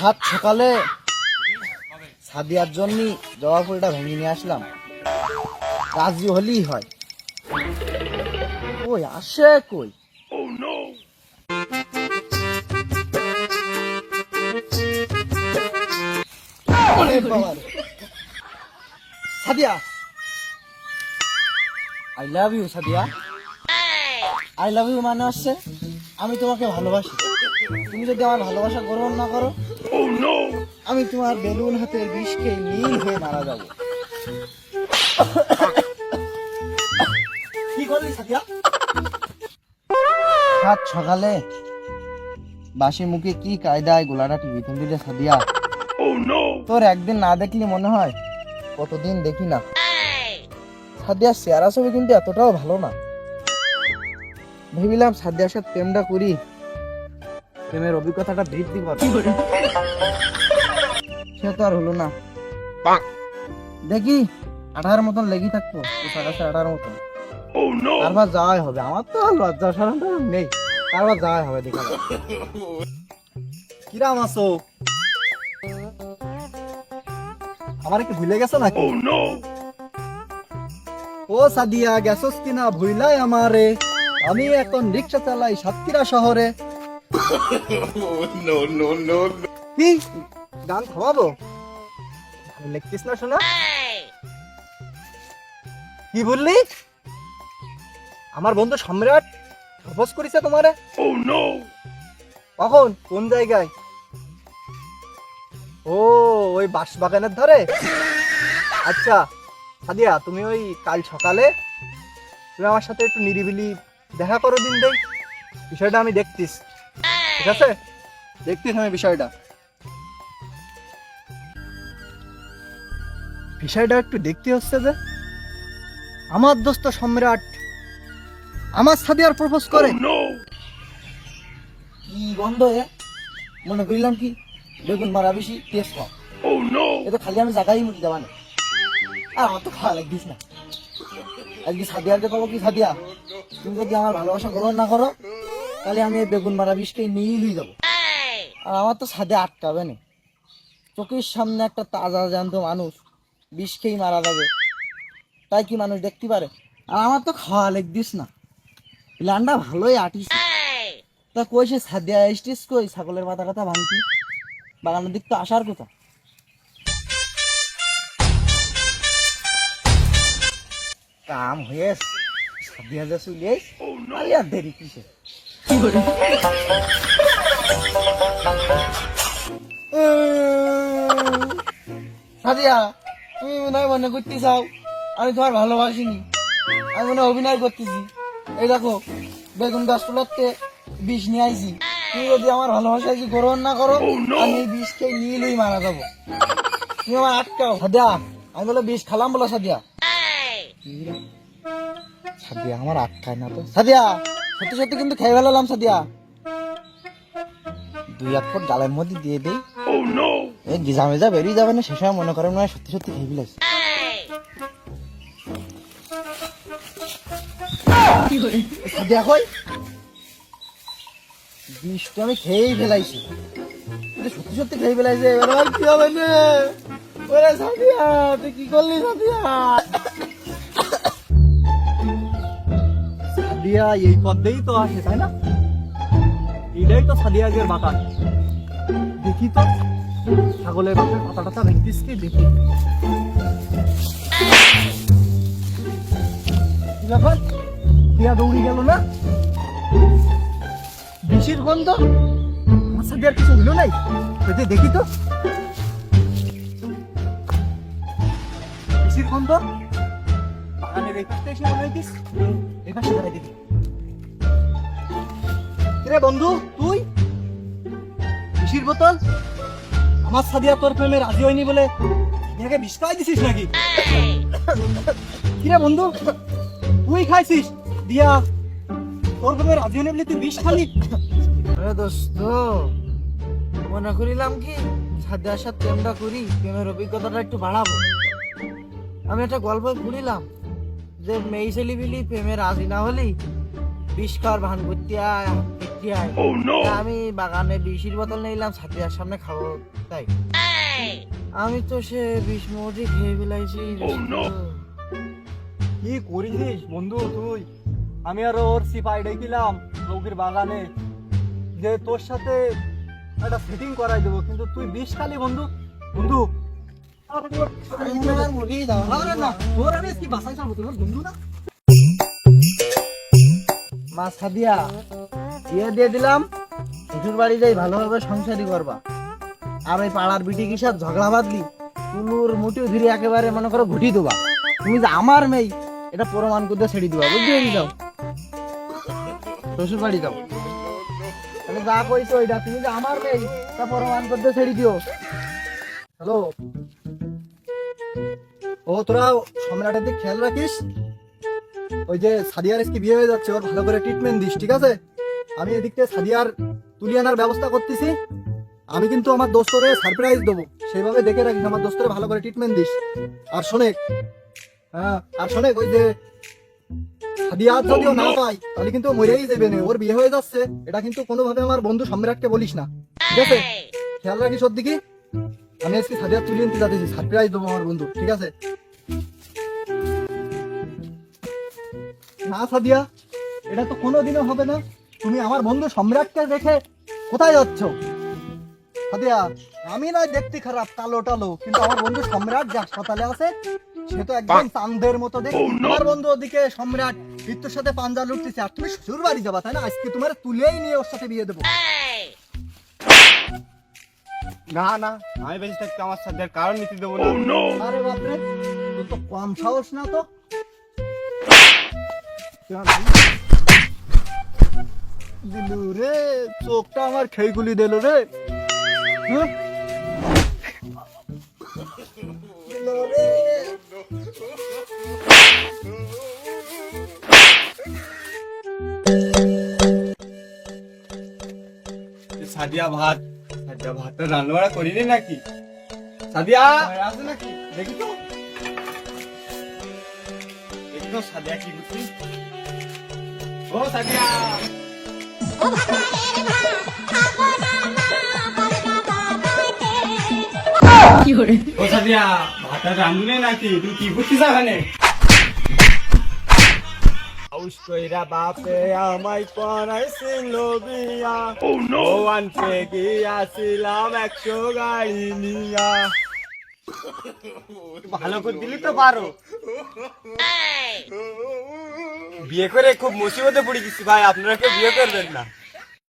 সাত সকালে সাদিয়ার জন্য জবা ফুলটা ভেঙে নিয়ে আসলাম। রাজি হলেই হয়। কই, আসে কই। Sadia. I love you Sadia. I love you মানে হচ্ছে আমি তোমাকে ভালোবাসি। তুমি যদি আমার ভালোবাসা গ্রহণ না করো আমি তোমার বেলুন হাতের বিষ খেয়ে নীল হয়ে মারা যাব। কি করলি সাদিয়া সাত সকালে বাসি মুখে কি কায়দায় গোলাটা টিভি তুমি দিলে সাদিয়া? তোর একদিন না দেখলি মনে হয় কতদিন দেখি না। সাদিয়ার চেহারা ছবি কিন্তু এতটাও ভালো না। ভেবিলাম সাদিয়ার সাথে প্রেমটা করি। প্রেমের অভিজ্ঞতাটা বৃদ্ধি করে সে তো আর হলো না। দেখি আঠার মতন লেগে পোশাক আঠার মতন। তারপর যাওয়াই হবে। আমার তো লজ্জা নেই। তারপর যাওয়াই হবে দেখা। কিরাম আছো? আমার কি ভুলে গেছো নাকি? ও সাদিয়া গেছস কিনা ভুইলাই আমারে। আমি এখন রিক্সা চালাই সাতক্ষীরা শহরে। কি? গান ভালো লিখতিস না শোনা? কি বললি? আমার বন্ধু সম্রাট প্রপোজ করেছে তোমারে। কখন? কোন জায়গায়? ও ওই বাঁশ বাগানের ধারে? আচ্ছা সাদিয়া তুমি ওই কাল সকালে তুমি আমার সাথে একটু নিরিবিলি দেখা করো দিন দেই। বিষয়টা আমি দেখতিস ঠিক আছে? আমি বিষয়টা। বিষয়টা একটু দেখতে হচ্ছে যে আমার দোস্ত সম্রাট আমার সাদিয়ার প্রপোজ করে। কি গন্ধ এ? মনে করিলাম কি বেগুন মারা বেশি টেস্ট কম। এ তো খালি আমি জায়গায় মুখি দেওয়া না আর আমার তো খাওয়া লাগছিস না। আজকে সাদিয়াকে কবো কি সাদিয়া? তুমি যদি আমার ভালোবাসা গ্রহণ না করো তাহলে আমি বেগুন মারা বিষকে নিয়েই যাব। আর আমার তো সাদে আটকাবে না। চোখের সামনে একটা তাজা জ্যান্ত মানুষ বিষ খেয়েই মারা যাবে। তাই কি মানুষ দেখতে পারে? আর আমার তো খাওয়া লেগ দিস না। প্ল্যানটা ভালোই আটিস তা কই সে সাদিয়া এসটিস কই? ছাগলের মাথা কথা ভাঙতি। বাগানের দিক তো আসার কথা। কাম হয়ে সাদিয়া আর দেরি কিসে সাদিয়া তুমি মনে হয় মনে করতে চাও আমি তোমার ভালোবাসিনি আমি মনে অভিনয় করতেছি। এই দেখো বেগুন গাছ তোলাতে বিষ নিয়ে আইছি। তুমি যদি আমার ভালোবাসা কি গ্রহণ না করো আমি এই বিষ খেয়ে নিলেই মারা যাব। তুমি আমার আটকাও। সাদিয়া আমি বলে বিষ খালাম বলো সাদিয়া? সাদিয়া আমার আটকায় না তো। সাদিয়া! সত্যি সত্যি কিন্তু খেয়ে ফেলালাম সাদিয়া। দুই এক ফুট গালের মধ্যে দিয়ে দেই। এই গিজা মেজা বেরিয়ে যাবে না সময় মনে করেন না, সত্যি সত্যি খেয়ে ফেলাইছি। কি করলি সাদিয়া? সাদিয়া এই পথেই তো আসে, তাই না? এটাই তো সাদিয়া সাদিয়াজের বাতাস দেখি তো, ছাগলের পাতা টাতা ভেঙতিস কি দেখি টিয়া দৌড়ি গেল না? বিষের গন্ধ? আমার কিছু হলো নাই? যদি দেখি তো। বিষের গন্ধ? বাগানের এই এসে মনে হইতিস বন্ধু, তুই? বিষির বোতল? আমার সাদিয়া তোর প্রেমে রাজি হয়নি বলে বিষ খাওয়াই দিছিস নাকি? কিরে বন্ধু, তুই খাইছিস? দিয়া, তোর প্রেমে রাজি হয়নি বলে তুই বিষ খালি। আরে দোস্ত, মনে করিলাম কি, সাদিয়ার সাথে প্রেমটা করি, প্রেমের অভিজ্ঞতাটা একটু বাড়াবো। আমি একটা গল্প পড়িলাম যে মেয়ে ছেলে বিলি প্রেমে রাজি না হলেই বিষ খাওয়ার ভান করতে আয় আমি বাগানে বিষের বোতল নিলাম সাদিয়ার সামনে খাব তাই। আমি তো সে বিষ মোটি খেয়ে ফেলাইছি কি করেছিস বন্ধু তুই? আমি আর ওর সিপাই ডেকেলাম লৌকির বাগানে। যে তোর সাথে একটা ফিটিং করাই দেবো কিন্তু তুই বিষ খালি বন্ধু। বন্ধু দিয়ে দিলাম। বাড়ি যাই ভালোভাবে সংসারই করবা। আর ওই পাড়ার বিটি কি সব ঝগড়া বাঁধলি তুলুর মুটিও ধরে একেবারে মনে করো ঘুটি দেবা। তুমি যে আমার মেয়ে, এটা প্রমাণ করতে ছেড়ে দিবা বুঝতে পেরে যাও। শ্বশুর বাড়ি যাও যা কইছো ওইটা, তুমি যে আমার মেয়ে তা প্রমাণ করতে ছেড়ে দিও। হ্যালো? ও তোরা সম্রাটের দিক খেয়াল রাখিস। ওই যে সাদিয়ার কি বিয়ে হয়ে যাচ্ছে ওর ভালো করে ট্রিটমেন্ট দিস ঠিক আছে? আমি এদিক থেকে সাদিয়ার তুলি আনার ব্যবস্থা করতেছি। আমি কিন্তু আমার দোস্তরে সারপ্রাইজ দেবো। সেইভাবে দেখে রাখিস আমার দোস্তরে ভালো করে ট্রিটমেন্ট দিস। আর শোনেক হ্যাঁ আর শোনেক ওই যে সাদিয়া যদিও না পাই তাহলে কিন্তু মরেই যাবে না। ওর বিয়ে হয়ে যাচ্ছে এটা কিন্তু কোনোভাবে আমার বন্ধু সম্রাটকে বলিস না। ঠিক আছে? খেয়াল রাখিস ওর দিকে। আমি আজকে সাদিয়া তুলে নিতে যাচ্ছি সারপ্রাইজ দেবো আমার বন্ধু ঠিক আছে? না সাদিয়া এটা তো কোনোদিনও হবে না। তুমি আমার বন্ধু সম্রাটকে রেখে কোথায় যাচ্ছ? সাদিয়া আমি না দেখতে খারাপ কালো টালো কিন্তু আমার বন্ধু সম্রাট যে হাসপাতালে আছে সে তো একদম চাঁদের মতো দেখ আমার বন্ধু ওদিকে সম্রাট মৃত্যুর সাথে পাঞ্জা লুটতেছে আর তুমি শ্বশুর বাড়ি যাবা তাই না? আজকে তোমার তুলেই নিয়ে ওর সাথে বিয়ে দেবো। না না আমি বেঁচে থাকতে আমার সাথে কারণ নিতে দেবো না। আরে বাপরে তো কম সাহস না তো? দিলু রে চোখটা আমার খেয়ে গুলি দিল রে। হ্যাঁ? সাদিয়া ভাত সাদিয়া ভাত রান্না বাড়া করিনি নাকি? সাদিয়া! আছে নাকি? দেখি তো। দেখি তো সাদিয়া কি করছিস? ও সাদিয়া। ও সাদিয়া ভাত রান্ধুনে নাকি? তুই কি করছিস এখানে? কইরা বাপে আমায় করাইছিল বিয়া। ও আনতে গিয়াছিলাম একশো গাড়ি নিয়া। ভালো করে দিলি তো পারো। বিয়ে করে খুব মুসিবতে পড়ে গেছি ভাই আপনারা কেউ বিয়ে করবেন না।